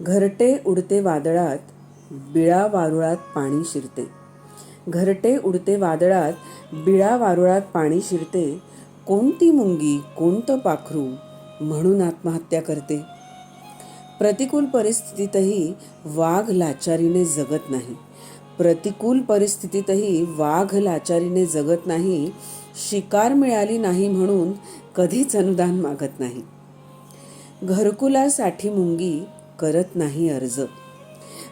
घरटे उडते वादळात बिळा वारुळात पाणी शिरते. घरटे उडते वादळात बिळा वारुळात पाणी शिरते. कोणती मुंगी कोणतं पाखरू म्हणून आत्महत्या करते? प्रतिकूल परिस्थितीतही वाघ लाचारीने जगत नाही. प्रतिकूल परिस्थितीतही वाघ लाचारीने जगत नाही शिकार मिळाली नाही म्हणून कधीच अनुदान मागत नाही. घरकुलासाठी मुंगी करत नाही अर्ज.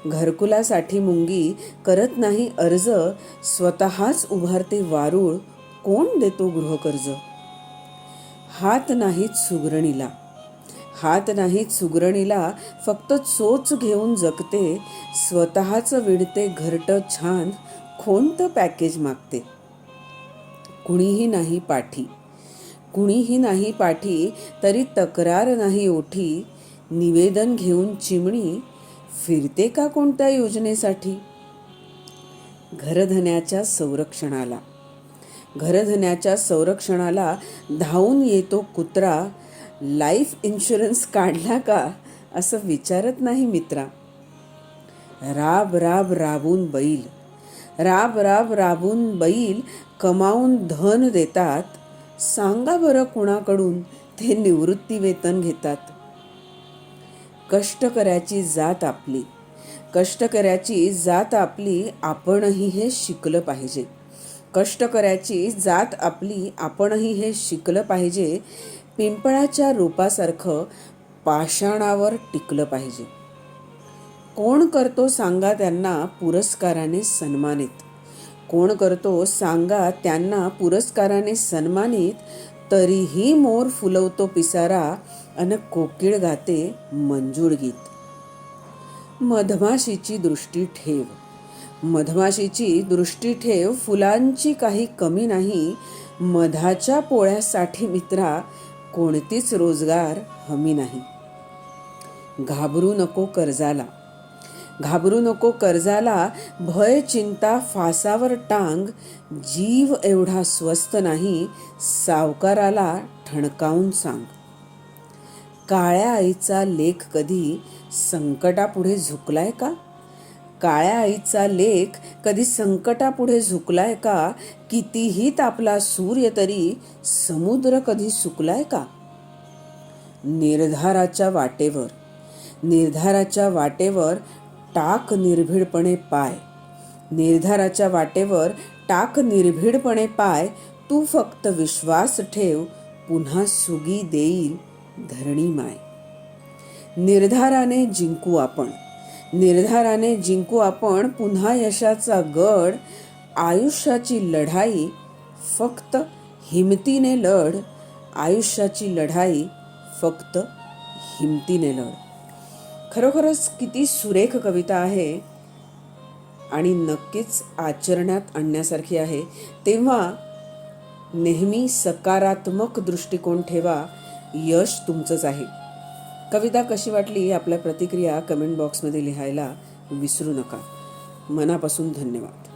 घरकुलासाठी मुंगी करत नाही अर्ज स्वतःच उभारते वारूळ कोण देतो गृहकर्ज? हात नाहीत सुगरणीला. हात नाहीत सुगरणीला फक्त चोच घेऊन जगते स्वतःचं विडते घरटं छान कोणतं पॅकेज मागते. कुणीही नाही पाठी. कुणीही नाही पाठी तरी तक्रार नाही ओठी निवेदन घेऊन चिमणी फिरते का कोणत्या योजनेसाठी? घरधन्याच्या संरक्षणाला. घरधन्याच्या संरक्षणाला धावून येतो कुत्रा लाईफ इन्शुरन्स काढला का? असं विचारत नाही मित्रा. राब राब राबून बैल. राब राब राबून बैल कमावून धन देतात. सांगा बरं कुणाकडून? ते निवृत्ती वेतन घेतात. कष्टकऱ्याची जात आपली. कष्टकऱ्याची जात आपली आपणही हे शिकलं पाहिजे. कष्टकऱ्याची जात आपली आपणही हे शिकलं पाहिजे. पिंपळाच्या रूपासारखं पाषाणावर टिकलं पाहिजे. कोण करतो सांगा त्यांना पुरस्काराने सन्मानित. कोण करतो सांगा त्यांना पुरस्काराने सन्मानित. तरीही मोर फुलवतो पिसारा अन कोकिळ गाते मंजूळ गीत. मधमाशीची दृष्टी ठेव. मधमाशीची दृष्टी ठेव फुलांची काही कमी नाही. मधाच्या पोळ्यासाठी मित्रा कोणतीच रोजगार हमी नाही. घाबरू नको कर्जाला. घाबरू नको कर्जाला भय चिंता फासावर टांग जीव एवढा स्वस्त नाही सावकाराला ठणकावून सांग. काळ्या आईचा लेख कधी संकटापुढे झुकलाय का? काळ्या आईचा लेख कधी संकटापुढे झुकलाय का? कितीही तापला सूर्य तरी समुद्र कधी सुकलाय का? निर्धाराच्या वाटेवर निर्धाराच्या वाटेवर टाक निर्भीडपणे पाय. निर्धाराच्या वाटेवर टाक निर्भीडपणे पाय. तू फक्त विश्वास ठेव पुन्हा सुगी देईल धरणी माय. निर्धाराने जिंकू आपण. निर्धाराने जिंकू आपण पुन्हा यशाचा गड आयुष्याची लढाई फक्त हिमतीने लढ. आयुष्याची लढाई फक्त हिमतीने लढ. खरोखरच किती सुरेख कविता आहे. आणि नक्कीच आचरणात आणण्यासारखी आहे. तेव्हा नेहमी सकारात्मक दृष्टिकोन ठेवा यश तुमचंच आहे. कविता कशी वाटली आपल्या प्रतिक्रिया कमेंट बॉक्समध्ये लिहायला विसरू नका. मनापासून धन्यवाद.